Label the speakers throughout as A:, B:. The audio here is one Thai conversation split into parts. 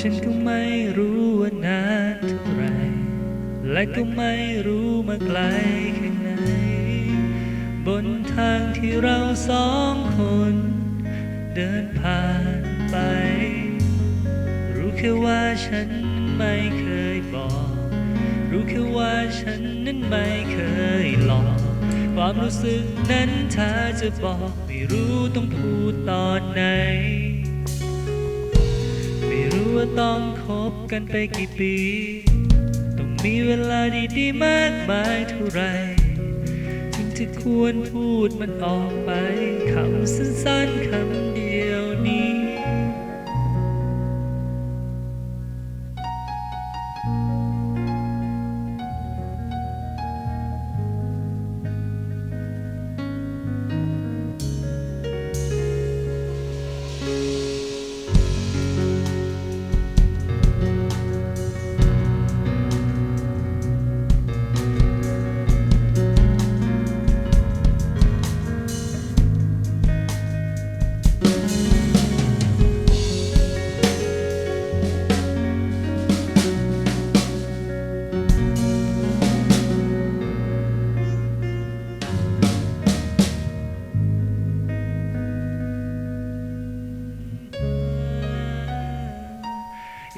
A: ฉันก็ไม่รู้ว่านานเท่าไร และก็ไม่รู้มาไกลแค่ไหน บนทางที่เราสองคน เดินผ่านไป รู้แค่ว่าฉันไม่เคยบอก รู้แค่ว่าฉันนั้นไม่เคยหลอก ความรู้สึกนั้นถ้าจะบอก ไม่รู้ต้องพูดตอนไหน ว่าต้องคบกันไปกี่ปี ต้องมีเวลาดีๆมากมายเท่าไรถึงจะควรพูดมันออกไปคำสั้นๆคำเดียว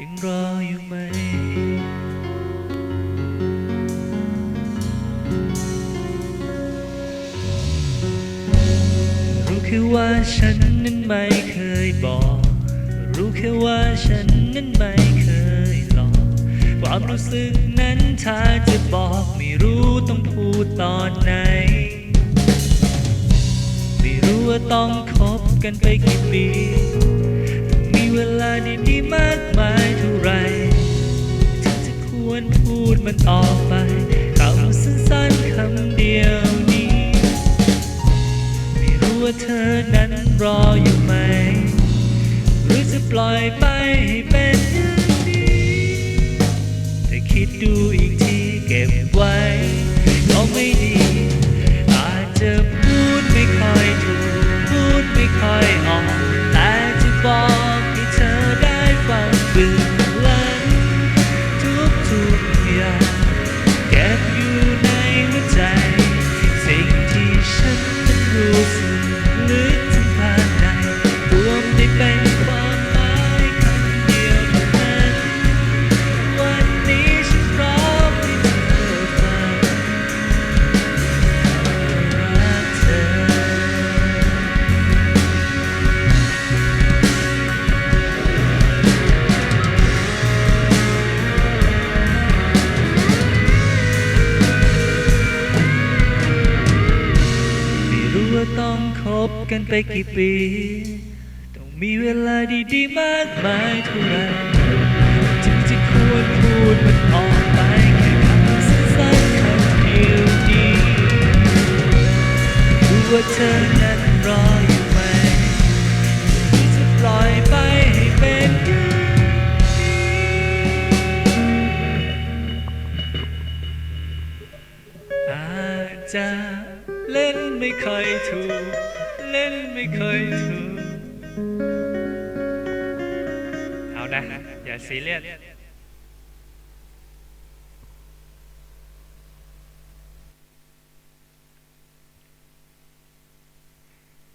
A: ยังรออยู่ไหม รู้แค่ว่าฉันนั้นไม่เคยบอก รู้แค่ว่าฉันนั้นไม่เคยหลอก ความรู้สึกนั้นถ้าจะบอกไม่รู้ต้องพูดตอนไหน ไม่รู้ว่าต้องคบกันไปกี่ปี มีเวลาดีๆมาก มันออกไปคำสั้นๆคำเดียวนี้ ไม่รู้ว่าเธอนั้นรออยู่ไหม หรือจะปล่อยไปให้เป็นอย่างนี้แต่คิดดูอีกทีเก็บไว้ ว่าต้องคบกันไปกี่ปี ต้องมีเวลาดีๆมากมายเท่าไรจึงจะควรพูดมันออกไปแค่คำสั้นๆคำเดียวนี้รู้ว่าเธอนั้นรออยู่ไหมที่จะปล่อยไปให้เป็นอย่างนี้อาจจะ เล่นไม่เคยถูก เล่นไม่เคยถูก เอานะ อย่าซีเรียส